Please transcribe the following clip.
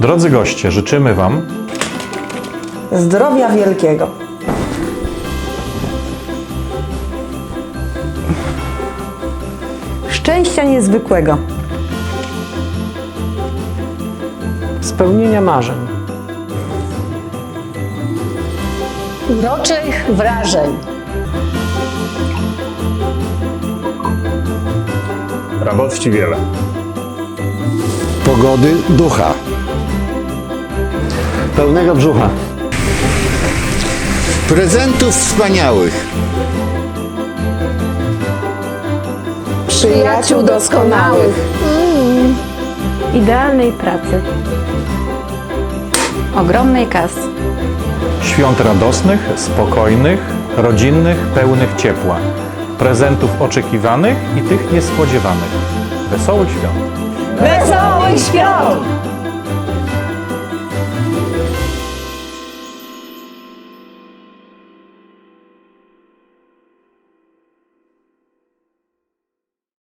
Drodzy goście, życzymy Wam Zdrowia wielkiego. Szczęścia niezwykłego. spełnienia marzeń, uroczych wrażeń, radości wiele. Pogody ducha. pełnego brzucha, Prezentów wspaniałych. przyjaciół doskonałych, idealnej pracy, ogromnej kasy. Świąt radosnych, spokojnych, rodzinnych, pełnych ciepła. Prezentów oczekiwanych i tych niespodziewanych. Wesołych świąt! wesołych świąt!